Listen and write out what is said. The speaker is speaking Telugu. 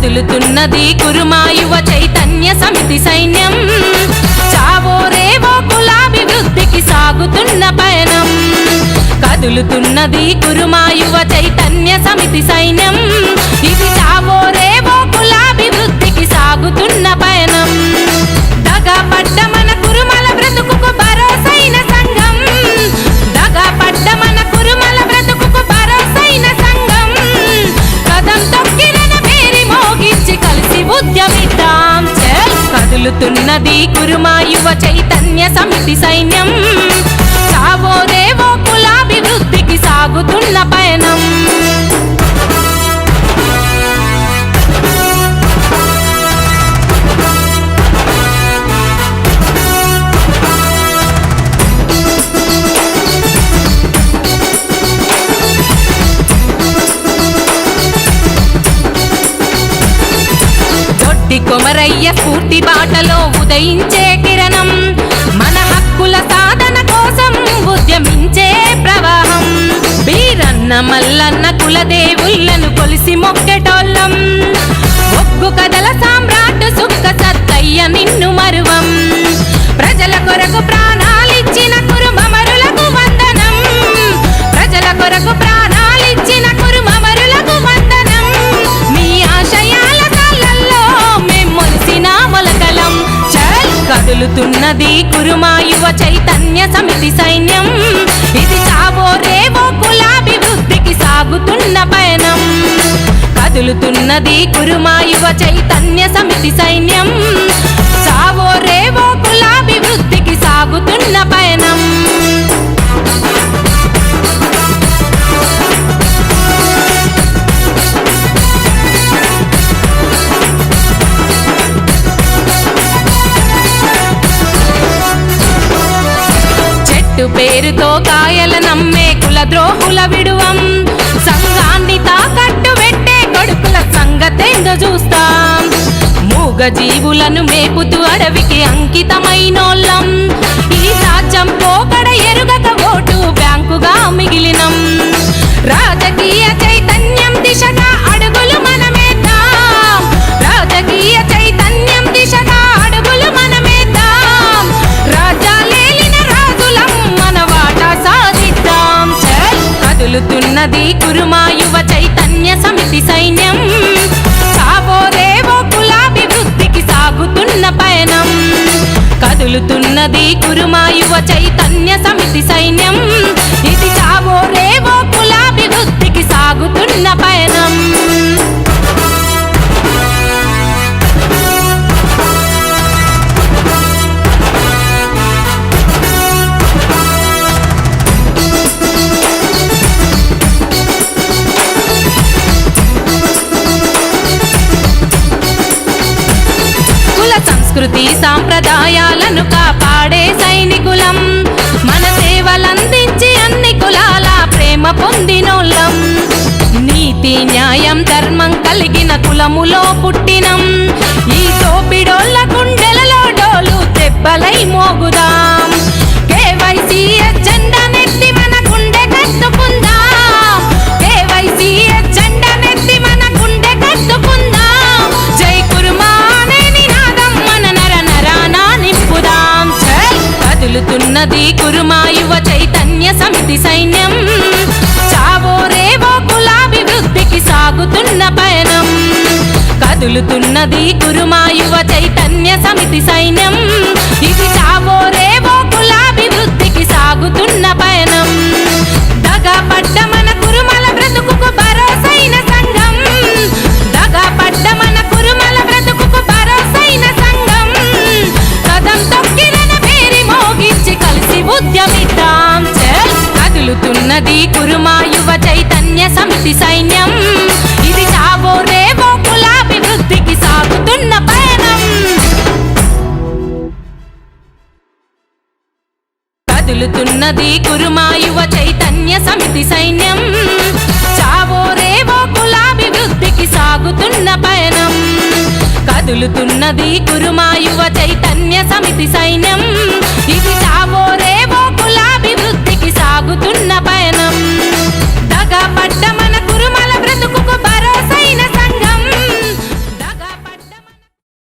కదులుతున్నది కురుమాయువ చైతన్య సమితి సైన్యం. చావో రేవో కులాభివృద్ధికి సాగుతున్న పయనం. కదులుతున్నది కురుమాయువ చైతన్య సమితి సైన్యం. ఇది చావో రేవో కులాభివృద్ధికి సాగుతున్న ఉన్నది. కురుమా యువ చైతన్య సమితి సైన్యం. దొడ్డి కొమరయ్య స్ఫూర్తి బాటలో ఉదయించే కిరణం. మన హక్కుల సాధన కోసం ఉద్యమించే ప్రవాహం. వీరన్న మల్లన్న కులదేవుళ్ళను కొలిసి మొక్కెటోళ్ళం. ఒగ్గు కదల సామ్రాట్ సుక్క సత్తయ్య నిన్ను కదులుతున్నది కురుమా యువ చైతన్య సమితి సైన్యం. ఇది చావో రేవో కులాభివృద్ధికి సాగుతున్న పయనం. కదులుతున్నది కురుమా యువ చైతన్య సమితి సైన్యం. చావో రేవో కులాభివృద్ధికి సాగుతున్న పయనం. చెట్టు పేరుతో కాయల నమ్మే కుల ద్రోహుల విడువం. సంఘాన్ని తాకట్టు పెట్టే కొడుకుల సంగతేందో చూస్తాం. మూగ జీవులను మేపుతూ అడవికి అంకితమైనోళ్ళం. ఈ రాజ్యం పోకడ ఎరుగక ఓటు బ్యాంకుగా మిగిలినం. రాజకీయ చైతన్యం ఉన్నది కురుమా యువ చైతన్య సమితి సైన్యం. కాబోదేవో కులాభివృద్ధికి సాగుతున్న పయనం. కదులుతున్నది కురుమా యువ చైతన్య సమితి సైన్యం. సంస్కృతి సాంప్రదాయాలను కాపాడే సైనికులం. మన సేవలందించి అన్ని కులాల ప్రేమ పొందినోళ్ళం. నీతి న్యాయం ధర్మం కలిగిన కులములో పుట్టినం. ఈ తోపిడోళ్ళ గుండెలలో డోలు దెబ్బలై మోగుదాం. కేవైసీ ఉన్నది కురుమా యువ చైతన్య సమితి సైన్యం. చావో రేవో కులాభివృద్ధికి సాగుతున్న పయనం. కదులుతున్నది కురుమా యువ చైతన్య సమితి సైన్యం. ఇది చావో రేవో కులాభివృద్ధికి సాగుతున్న పయనం. సమితి కురుమా యువ చైతన్య సమితి సైన్యం. ఇది చావో రేవో కులాభివృద్ధికి సాగుతున్న పయనం. కదులుతున్నది కురుమా యువ చైతన్య సమితి సైన్యం. చావో రేవో కులాభివృద్ధికి సాగుతున్న పయనం. కదులుతున్నది కురుమా యువ చైతన్య సమితి సైన్యం.